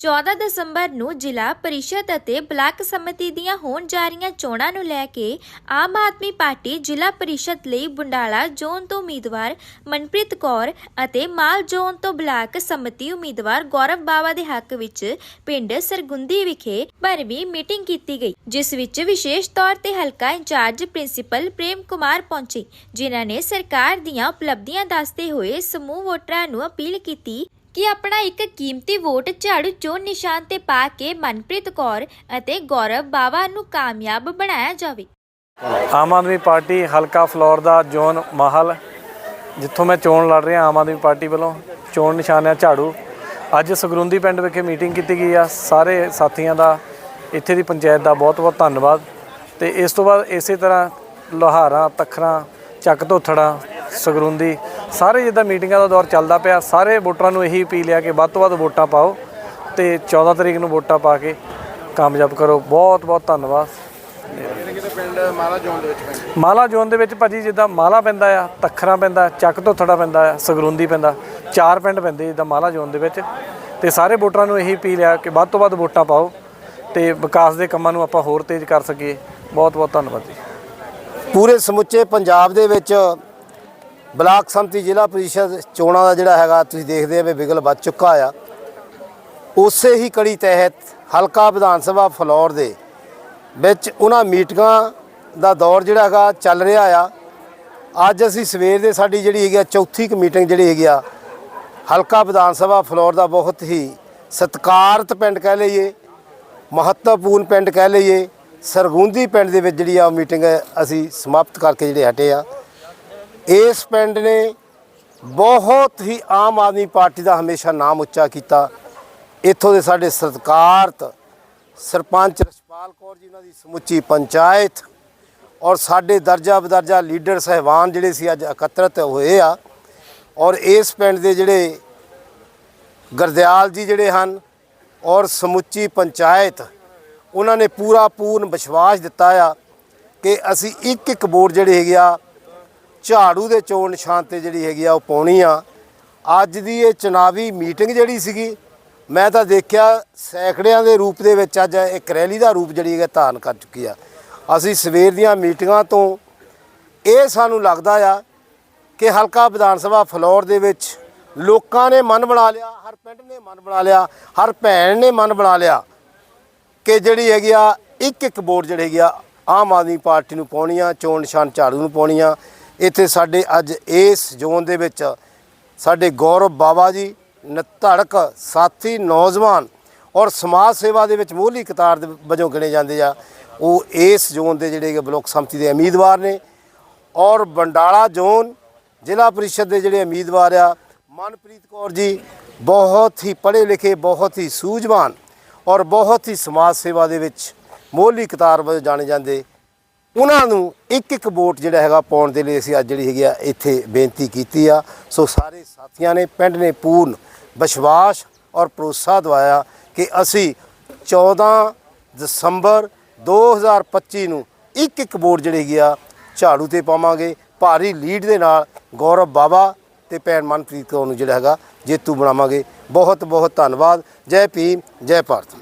14 ਦਸੰਬਰ ਨੂੰ ਜ਼ਿਲ੍ਹਾ ਪਰਿਸ਼ਦ ਅਤੇ ਬਲਾਕ ਸਮਿਤੀ ਦੀਆਂ ਹੋਣ ਜਾ ਰਹੀਆਂ ਚੋਣਾਂ ਨੂੰ ਲੈ ਕੇ ਆਮ ਆਦਮੀ ਪਾਰਟੀ ਜ਼ਿਲ੍ਹਾ ਪਰਿਸ਼ਦ ਲਈ ਬੁੰਡਾਲਾ ਜ਼ੋਨ ਤੋਂ ਉਮੀਦਵਾਰ ਮਨਪ੍ਰੀਤ ਕੌਰ ਅਤੇ ਮਾਲ ਜ਼ੋਨ ਤੋਂ ਬਲਾਕ ਸਮਿਤੀ ਉਮੀਦਵਾਰ ਗੌਰਵ ਬਾਵਾ ਦੇ ਹੱਕ ਵਿੱਚ ਪਿੰਡ ਸਰਗੁੰਦੀ ਵਿਖੇ ਭਰਵੀਂ ਮੀਟਿੰਗ ਕੀਤੀ ਗਈ, ਜਿਸ ਵਿੱਚ ਵਿਸ਼ੇਸ਼ ਤੌਰ ਤੇ ਹਲਕਾ ਇੰਚਾਰਜ ਪ੍ਰਿੰਸੀਪਲ ਪ੍ਰੇਮ ਕੁਮਾਰ ਪਹੁੰਚੇ, ਜਿਨ੍ਹਾਂ ਨੇ ਸਰਕਾਰ ਦੀਆਂ ਉਪਲਬਧੀਆਂ ਦੱਸਦੇ ਹੋਏ ਸਮੂਹ ਵੋਟਰਾਂ ਨੂੰ ਅਪੀਲ ਕੀਤੀ ਕਿ ਆਪਣਾ ਇੱਕ ਕੀਮਤੀ ਵੋਟ ਝਾੜੂ ਚੋਣ ਨਿਸ਼ਾਨ ਤੇ ਪਾ ਕੇ ਮਨਪ੍ਰੀਤ ਕੌਰ ਅਤੇ ਗੌਰਵ ਬਾਵਾ ਨੂੰ ਕਾਮਯਾਬ ਬਣਾਇਆ ਜਾਵੇ। ਆਮ ਆਦਮੀ ਪਾਰਟੀ ਹਲਕਾ ਫਲੋਰ ਦਾ ਜ਼ੋਨ ਮਾਹਲ, ਜਿੱਥੋਂ ਮੈਂ ਚੋਣ ਲੜ ਰਿਹਾ ਆਮ ਆਦਮੀ ਪਾਰਟੀ ਵੱਲੋਂ, ਚੋਣ ਨਿਸ਼ਾਨ ਹੈ ਝਾੜੂ। ਅੱਜ ਸਗਰੁੰਦੀ ਪਿੰਡ ਵਿਖੇ ਮੀਟਿੰਗ ਕੀਤੀ ਗਈ ਆ। ਸਾਰੇ ਸਾਥੀਆਂ ਦਾ, ਇੱਥੇ ਦੀ ਪੰਚਾਇਤ ਦਾ ਬਹੁਤ ਬਹੁਤ ਧੰਨਵਾਦ। ਤੇ ਇਸ ਤੋਂ ਬਾਅਦ ਇਸੇ ਤਰ੍ਹਾਂ ਲੋਹਾਰਾਂ, ਤਖਰਾਂ, ਚੱਕ ਧੋਥੜਾ, ਸਗਰੁੰਦੀ ਸਾਰੇ ਜਿੱਦਾਂ ਮੀਟਿੰਗਾਂ ਦਾ ਦੌਰ ਚੱਲਦਾ ਪਿਆ, ਸਾਰੇ ਵੋਟਰਾਂ ਨੂੰ ਇਹੀ ਅਪੀਲ ਆ ਕਿ ਵੱਧ ਤੋਂ ਵੱਧ ਵੋਟਾਂ ਪਾਓ ਤੇ 14 ਤਰੀਕ ਨੂੰ ਵੋਟਾਂ ਪਾ ਕੇ ਕਾਮਯਾਬ ਕਰੋ। ਬਹੁਤ ਬਹੁਤ ਧੰਨਵਾਦ। ਕਿਤੇ ਪਿੰਡ ਮਾਲਾ ਜੋਨ ਦੇ ਵਿੱਚ ਪੈਂਦਾ ਮਾਲਾ ਜ਼ੋਨ ਦੇ ਵਿੱਚ ਭਾਜੀ, ਜਿੱਦਾਂ ਮਾਲਾ ਪੈਂਦਾ ਆ, ਤਖਰਾਂ ਪੈਂਦਾ, ਚੱਕ ਧੋਥੜਾ ਪੈਂਦਾ ਆ, ਸਗਰੂੰਦੀ ਪੈਂਦਾ, ਚਾਰ ਪਿੰਡ ਪੈਂਦੇ ਜਿੱਦਾਂ ਮਾਲਾ ਜ਼ੋਨ ਦੇ ਵਿੱਚ। ਤੇ ਸਾਰੇ ਵੋਟਰਾਂ ਨੂੰ ਇਹੀ ਅਪੀਲ ਆ ਕਿ ਵੱਧ ਤੋਂ ਵੱਧ ਵੋਟਾਂ ਪਾਓ ਤੇ ਵਿਕਾਸ ਦੇ ਕੰਮਾਂ ਨੂੰ ਆਪਾਂ ਹੋਰ ਤੇਜ਼ ਕਰ ਸਕੀਏ। ਬਹੁਤ ਬਹੁਤ ਧੰਨਵਾਦ ਜੀ। ਪੂਰੇ ਸਮੁੱਚੇ ਪੰਜਾਬ ਦੇ ਵਿੱਚ ਬਲਾਕ ਸੰਮਤੀ ਜ਼ਿਲ੍ਹਾ ਪ੍ਰੀਸ਼ਦ ਚੋਣਾਂ ਦਾ ਜਿਹੜਾ ਹੈਗਾ, ਤੁਸੀਂ ਦੇਖਦੇ ਆ ਵੀ ਬਿਗਲ ਵੱਜ ਚੁੱਕਾ ਆ। ਉਸੇ ਹੀ ਕੜੀ ਤਹਿਤ ਹਲਕਾ ਵਿਧਾਨ ਸਭਾ ਫਲੌਰ ਦੇ ਵਿੱਚ ਉਹਨਾਂ ਮੀਟਿੰਗਾਂ ਦਾ ਦੌਰ ਜਿਹੜਾ ਹੈਗਾ ਚੱਲ ਰਿਹਾ ਆ। ਅੱਜ ਅਸੀਂ ਸਵੇਰ ਦੇ ਸਾਡੀ ਜਿਹੜੀ ਹੈਗੀ ਆ, ਚੌਥੀ ਕੁ ਮੀਟਿੰਗ ਜਿਹੜੀ ਹੈਗੀ ਆ, ਹਲਕਾ ਵਿਧਾਨ ਸਭਾ ਫਲੌਰ ਦਾ ਬਹੁਤ ਹੀ ਸਤਿਕਾਰਤ ਪਿੰਡ ਕਹਿ ਲਈਏ, ਮਹੱਤਵਪੂਰਨ ਪਿੰਡ ਕਹਿ ਲਈਏ, ਸਰਗੁੰਦੀ ਪਿੰਡ ਦੇ ਵਿੱਚ ਜਿਹੜੀ ਆ ਮੀਟਿੰਗ ਅਸੀਂ ਸਮਾਪਤ ਕਰਕੇ ਜਿਹੜੇ ਹਟੇ ਆ। ਇਸ ਪਿੰਡ ਨੇ ਬਹੁਤ ਹੀ ਆਮ ਆਦਮੀ ਪਾਰਟੀ ਦਾ ਹਮੇਸ਼ਾ ਨਾਮ ਉੱਚਾ ਕੀਤਾ। ਇੱਥੋਂ ਦੇ ਸਾਡੇ ਸਤਿਕਾਰਤ ਸਰਪੰਚ ਰਸ਼ਪਾਲ ਕੌਰ ਜੀ, ਉਹਨਾਂ ਦੀ ਸਮੁੱਚੀ ਪੰਚਾਇਤ ਔਰ ਸਾਡੇ ਦਰਜਾ ਬਦਰਜਾ ਲੀਡਰ ਸਹਿਬਾਨ ਜਿਹੜੇ ਸੀ ਅੱਜ ਇਕੱਤਰਤ ਹੋਏ ਆ ਔਰ ਇਸ ਪਿੰਡ ਦੇ ਜਿਹੜੇ ਗਰਦਿਆਲ ਜੀ ਜਿਹੜੇ ਹਨ ਔਰ ਸਮੁੱਚੀ ਪੰਚਾਇਤ, ਉਹਨਾਂ ਨੇ ਪੂਰਾ ਪੂਰਨ ਵਿਸ਼ਵਾਸ ਦਿੱਤਾ ਆ ਕਿ ਅਸੀਂ ਇੱਕ ਇੱਕ ਵੋਟ ਜਿਹੜੀ ਹੈਗੀ ਆ ਝਾੜੂ ਦੇ ਚੋਣ ਨਿਸ਼ਾਨ ਤੇ ਜਿਹੜੀ ਹੈਗੀ ਆ ਉਹ ਪਾਉਣੀ ਆ। ਅੱਜ ਦੀ ਇਹ ਚੁਣਾਵੀ ਮੀਟਿੰਗ ਜਿਹੜੀ ਸੀਗੀ, ਮੈਂ ਤਾਂ ਦੇਖਿਆ ਸੈਂਕੜਿਆਂ ਦੇ ਰੂਪ ਦੇ ਵਿੱਚ ਅੱਜ ਇੱਕ ਰੈਲੀ ਦਾ ਰੂਪ ਜਿਹੜੀ ਹੈਗਾ ਧਾਰਨ ਕਰ ਚੁੱਕੀ ਆ। ਅਸੀਂ ਸਵੇਰ ਦੀਆਂ ਮੀਟਿੰਗਾਂ ਤੋਂ ਇਹ ਸਾਨੂੰ ਲੱਗਦਾ ਆ ਕਿ ਹਲਕਾ ਵਿਧਾਨ ਸਭਾ ਫਲੌਰ ਦੇ ਵਿੱਚ ਲੋਕਾਂ ਨੇ ਮਨ ਬਣਾ ਲਿਆ, ਹਰ ਪਿੰਡ ਨੇ ਮਨ ਬਣਾ ਲਿਆ, ਹਰ ਭੈਣ ਨੇ ਮਨ ਬਣਾ ਲਿਆ ਕਿ ਜਿਹੜੀ ਹੈਗੀ ਆ ਇੱਕ ਇੱਕ ਵੋਟ ਜਿਹੜੀ ਹੈਗੀ ਆ ਆਮ ਆਦਮੀ ਪਾਰਟੀ ਨੂੰ ਪਾਉਣੀ ਆ, ਚੋਣ ਨਿਸ਼ਾਨ ਝਾੜੂ ਨੂੰ ਪਾਉਣੀ ਆ। ਇੱਥੇ ਸਾਡੇ ਅੱਜ ਇਸ ਜ਼ੋਨ ਦੇ ਵਿੱਚ ਸਾਡੇ ਗੌਰਵ ਬਾਬਾ ਜੀ, ਨਧੜਕ ਸਾਥੀ ਨੌਜਵਾਨ ਔਰ ਸਮਾਜ ਸੇਵਾ ਦੇ ਵਿੱਚ ਮੋਹਲੀ ਕਤਾਰ ਦੇ ਵਜੋਂ ਗਿਣੇ ਜਾਂਦੇ ਆ। ਉਹ ਇਸ ਜ਼ੋਨ ਦੇ ਜਿਹੜੇ ਹੈਗੇ ਬਲਾਕ ਸੰਮਤੀ ਦੇ ਉਮੀਦਵਾਰ ਨੇ ਔਰ ਬੰਡਾਲਾ ਜ਼ੋਨ ਜ਼ਿਲ੍ਹਾ ਪਰਿਸ਼ਦ ਦੇ ਜਿਹੜੇ ਉਮੀਦਵਾਰ ਆ, ਮਨਪ੍ਰੀਤ ਕੌਰ ਜੀ, ਬਹੁਤ ਹੀ ਪੜ੍ਹੇ ਲਿਖੇ ਬਹੁਤ ਹੀ ਸੂਝਵਾਨ ਔਰ ਬਹੁਤ ਹੀ ਸਮਾਜ ਸੇਵਾ ਦੇ ਵਿੱਚ ਮੋਹਲੀ ਕਤਾਰ ਵਜੋਂ ਜਾਣੇ ਜਾਂਦੇ ਉਹਨਾਂ ਨੂੰ ਇੱਕ ਇੱਕ ਵੋਟ ਜਿਹੜਾ ਹੈਗਾ ਪਾਉਣ ਦੇ ਲਈ ਅਸੀਂ ਅੱਜ ਜਿਹੜੀ ਹੈਗੀ ਆ ਇੱਥੇ ਬੇਨਤੀ ਕੀਤੀ ਆ। ਸੋ ਸਾਰੇ ਸਾਥੀਆਂ ਨੇ, ਪਿੰਡ ਨੇ ਪੂਰਨ ਵਿਸ਼ਵਾਸ ਔਰ ਭਰੋਸਾ ਦਵਾਇਆ ਕਿ ਅਸੀਂ 14 ਦਸੰਬਰ 2025 ਨੂੰ ਇੱਕ ਇੱਕ ਵੋਟ ਜਿਹੜੀ ਹੈਗੀ ਆ ਝਾੜੂ ਤੇ ਪਾਵਾਂਗੇ। ਭਾਰੀ ਲੀਡ ਦੇ ਨਾਲ ਗੌਰਵ ਬਾਬਾ ਤੇ ਭੈਣ ਮਨਪ੍ਰੀਤ ਕੌਰ ਨੂੰ ਜਿਹੜਾ ਹੈਗਾ ਜੇਤੂ ਬਣਾਵਾਂਗੇ। ਬਹੁਤ ਬਹੁਤ ਧੰਨਵਾਦ। ਜੈ ਭੀਮ, ਜੈ ਭਾਰਤ।